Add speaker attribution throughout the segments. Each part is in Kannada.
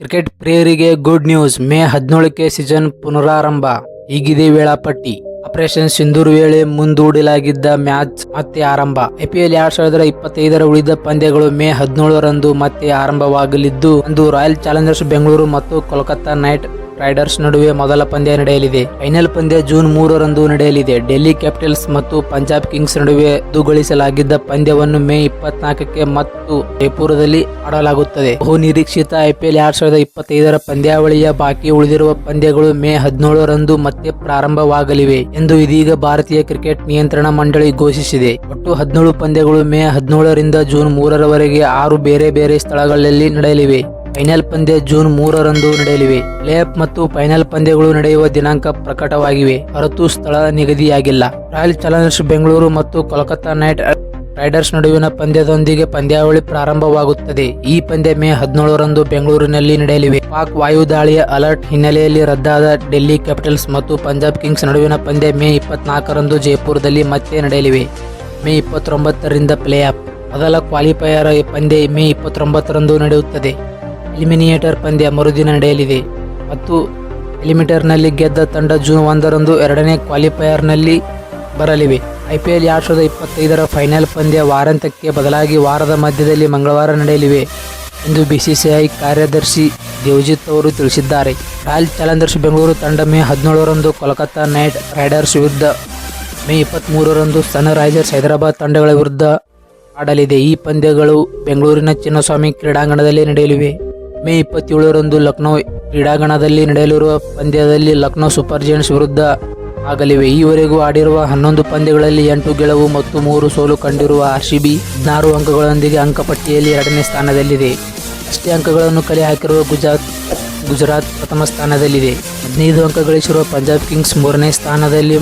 Speaker 1: ಕ್ರಿಕೆಟ್ ಪ್ರಿಯರಿಗೆ ಗುಡ್ ನ್ಯೂಸ್. ಮೇ ಹದಿನೇಳಕ್ಕೆ ಸೀಸನ್ ಪುನರಾರಂಭ. ಹೀಗಿದೆ ವೇಳಾಪಟ್ಟಿ. ಆಪರೇಷನ್ ಸಿಂಧೂರ್ ವೇಳೆ ಮುಂದೂಡಲಾಗಿದ್ದ ಮ್ಯಾಚ್ ಮತ್ತೆ ಆರಂಭ. ಐಪಿಎಲ್ ಎರಡ್ ಸಾವಿರದ ಇಪ್ಪತ್ತೈದರ ಉಳಿದ ಪಂದ್ಯಗಳು ಮೇ ಹದಿನೇಳರಂದು ಮತ್ತೆ ಆರಂಭವಾಗಲಿದ್ದು, ಅಂದು ರಾಯಲ್ ಚಾಲೆಂಜರ್ಸ್ ಬೆಂಗಳೂರು ಮತ್ತು ಕೋಲ್ಕತ್ತಾ ನೈಟ್ ರೈಡರ್ಸ್ ನಡುವೆ ಮೊದಲ ಪಂದ್ಯ ನಡೆಯಲಿದೆ. ಫೈನಲ್ ಪಂದ್ಯ ಜೂನ್ ಮೂರರಂದು ನಡೆಯಲಿದೆ. ಡೆಲ್ಲಿ ಕ್ಯಾಪಿಟಲ್ಸ್ ಮತ್ತು ಪಂಜಾಬ್ ಕಿಂಗ್ಸ್ ನಡುವೆ ದುಗೊಳಿಸಲಾಗಿದ್ದ ಪಂದ್ಯವನ್ನು ಮೇ ಇಪ್ಪತ್ನಾಲ್ಕಕ್ಕೆ ಮತ್ತು ಜೈಪುರದಲ್ಲಿ ಆಡಲಾಗುತ್ತದೆ. ಬಹು ನಿರೀಕ್ಷಿತ ಐಪಿಎಲ್ ಎರಡ್ ಸಾವಿರದ ಇಪ್ಪತ್ತೈದರ ಪಂದ್ಯಾವಳಿಯ ಬಾಕಿ ಉಳಿದಿರುವ ಪಂದ್ಯಗಳು ಮೇ ಹದಿನೇಳರಂದು ಮತ್ತೆ ಪ್ರಾರಂಭವಾಗಲಿವೆ ಎಂದು ಇದೀಗ ಭಾರತೀಯ ಕ್ರಿಕೆಟ್ ನಿಯಂತ್ರಣ ಮಂಡಳಿ ಘೋಷಿಸಿದೆ. ಒಟ್ಟು ಹದಿನೇಳು ಪಂದ್ಯಗಳು ಮೇ ಹದಿನೇಳರಿಂದ ಜೂನ್ ಮೂರರವರೆಗೆ ಆರು ಬೇರೆ ಬೇರೆ ಸ್ಥಳಗಳಲ್ಲಿ ನಡೆಯಲಿವೆ. ಫೈನಲ್ ಪಂದ್ಯ ಜೂನ್ ಮೂರರಂದು ನಡೆಯಲಿವೆ. ಪ್ಲೇಆಫ್ ಮತ್ತು ಫೈನಲ್ ಪಂದ್ಯಗಳು ನಡೆಯುವ ದಿನಾಂಕ ಪ್ರಕಟವಾಗಿವೆ. ಹೊರತು ಸ್ಥಳ ನಿಗದಿಯಾಗಿಲ್ಲ. ರಾಯಲ್ ಚಾಲೆಂಜರ್ಸ್ ಬೆಂಗಳೂರು ಮತ್ತು ಕೋಲ್ಕತ್ತಾ ನೈಟ್ ರೈಡರ್ಸ್ ನಡುವಿನ ಪಂದ್ಯದೊಂದಿಗೆ ಪಂದ್ಯಾವಳಿ ಪ್ರಾರಂಭವಾಗುತ್ತದೆ. ಈ ಪಂದ್ಯ ಮೇ ಹದಿನೇಳರಂದು ಬೆಂಗಳೂರಿನಲ್ಲಿ ನಡೆಯಲಿವೆ. ಪಾಕ್ ವಾಯುದಾಳಿಯ ಅಲರ್ಟ್ ಹಿನ್ನೆಲೆಯಲ್ಲಿ ರದ್ದಾದ ಡೆಲ್ಲಿ ಕ್ಯಾಪಿಟಲ್ಸ್ ಮತ್ತು ಪಂಜಾಬ್ ಕಿಂಗ್ಸ್ ನಡುವಿನ ಪಂದ್ಯ ಮೇ ಇಪ್ಪತ್ನಾಲ್ಕರಂದು ಜೈಪುರದಲ್ಲಿ ಮತ್ತೆ ನಡೆಯಲಿವೆ. ಮೇ ಇಪ್ಪತ್ತೊಂಬತ್ತರಿಂದ ಪ್ಲೇ ಆಫ್ ಮೊದಲ ಕ್ವಾಲಿಫೈಯರ್ ಪಂದ್ಯ ಮೇ ಇಪ್ಪತ್ತೊಂಬತ್ತರಂದು ನಡೆಯುತ್ತದೆ. ಎಲಿಮಿನೇಟರ್ ಪಂದ್ಯ ಮರುದಿನ ನಡೆಯಲಿದೆ. ಮತ್ತು ಎಲಿಮಿನೇಟರ್ನಲ್ಲಿ ಗೆದ್ದ ತಂಡ ಜೂನ್ ಒಂದರಂದು ಎರಡನೇ ಕ್ವಾಲಿಫೈಯರ್ನಲ್ಲಿ ಬರಲಿವೆ. ಐಪಿಎಲ್ ಎರಡು ಸಾವಿರದ ಇಪ್ಪತ್ತೈದರ ಫೈನಲ್ ಪಂದ್ಯ ವಾರಾಂತ್ಯಕ್ಕೆ ಬದಲಾಗಿ ವಾರದ ಮಧ್ಯದಲ್ಲಿ ಮಂಗಳವಾರ ನಡೆಯಲಿವೆ ಎಂದು ಬಿಸಿಸಿಐ ಕಾರ್ಯದರ್ಶಿ ದೇವಜಿತ್ ಅವರು ತಿಳಿಸಿದ್ದಾರೆ. ರಾಯಲ್ ಚಾಲೆಂಜರ್ಸ್ ಬೆಂಗಳೂರು ತಂಡ ಮೇ ಹದಿನೇಳರಂದು ಕೋಲ್ಕತ್ತಾ ನೈಟ್ ರೈಡರ್ಸ್ ವಿರುದ್ಧ ಮೇ ಇಪ್ಪತ್ತ್ಮೂರರಂದು ಸನ್ ರೈಸರ್ಸ್ ಹೈದರಾಬಾದ್ ತಂಡಗಳ ವಿರುದ್ಧ ಆಡಲಿದೆ. ಈ ಪಂದ್ಯಗಳು ಬೆಂಗಳೂರಿನ ಚಿನ್ನಸ್ವಾಮಿ ಕ್ರೀಡಾಂಗಣದಲ್ಲಿ ನಡೆಯಲಿವೆ. ಮೇ ಇಪ್ಪತ್ತೇಳರಂದು ಲಕ್ನೋ ಕ್ರೀಡಾಂಗಣದಲ್ಲಿ ನಡೆಯಲಿರುವ ಪಂದ್ಯದಲ್ಲಿ ಲಕ್ನೋ ಸೂಪರ್ ಜೈಂಟ್ಸ್ ವಿರುದ್ಧ ಆಗಲಿವೆ. ಈವರೆಗೂ ಆಡಿರುವ ಹನ್ನೊಂದು ಪಂದ್ಯಗಳಲ್ಲಿ ಎಂಟು ಗೆಲುವು ಮತ್ತು ಮೂರು ಸೋಲು ಕಂಡಿರುವ ಆರ್ಸಿಬಿ ಹದಿನಾರು ಅಂಕಗಳೊಂದಿಗೆ ಅಂಕಪಟ್ಟಿಯಲ್ಲಿ ಎರಡನೇ ಸ್ಥಾನದಲ್ಲಿದೆ. ಅಷ್ಟೇ ಅಂಕಗಳನ್ನು ಕಲೆ ಹಾಕಿರುವ ಗುಜರಾತ್ ಗುಜರಾತ್ ಪ್ರಥಮ ಸ್ಥಾನದಲ್ಲಿದೆ. ಹದಿನೈದು ಅಂಕ ಗಳಿಸಿರುವ ಪಂಜಾಬ್ ಕಿಂಗ್ಸ್ ಮೂರನೇ ಸ್ಥಾನದಲ್ಲಿ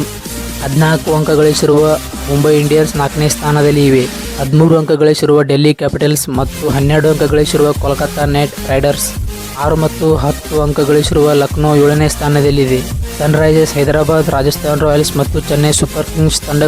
Speaker 1: ಹದಿನಾಲ್ಕು ಅಂಕ ಗಳಿಸಿರುವ ಮುಂಬೈ ಇಂಡಿಯನ್ಸ್ ನಾಲ್ಕನೇ ಸ್ಥಾನದಲ್ಲಿ ಇವೆ ಹದಿಮೂರು ಅಂಕ ಗಳಿಸಿರುವ ಡೆಲ್ಲಿ ಕ್ಯಾಪಿಟಲ್ಸ್ ಮತ್ತು ಹನ್ನೆರಡು ಅಂಕ ಗಳಿಸಿರುವ ಕೋಲ್ಕತ್ತಾ ನೈಟ್ ರೈಡರ್ಸ್. ಆರು ಮತ್ತು ಹತ್ತು ಅಂಕ ಗಳಿಸಿರುವ ಲಕ್ನೋ ಏಳನೇ ಸ್ಥಾನದಲ್ಲಿದೆ. ಸನ್ರೈಸರ್ಸ್ ಹೈದರಾಬಾದ್, ರಾಜಸ್ಥಾನ್ ರಾಯಲ್ಸ್ ಮತ್ತು ಚೆನ್ನೈ ಸೂಪರ್ ಕಿಂಗ್ಸ್ ತಂಡ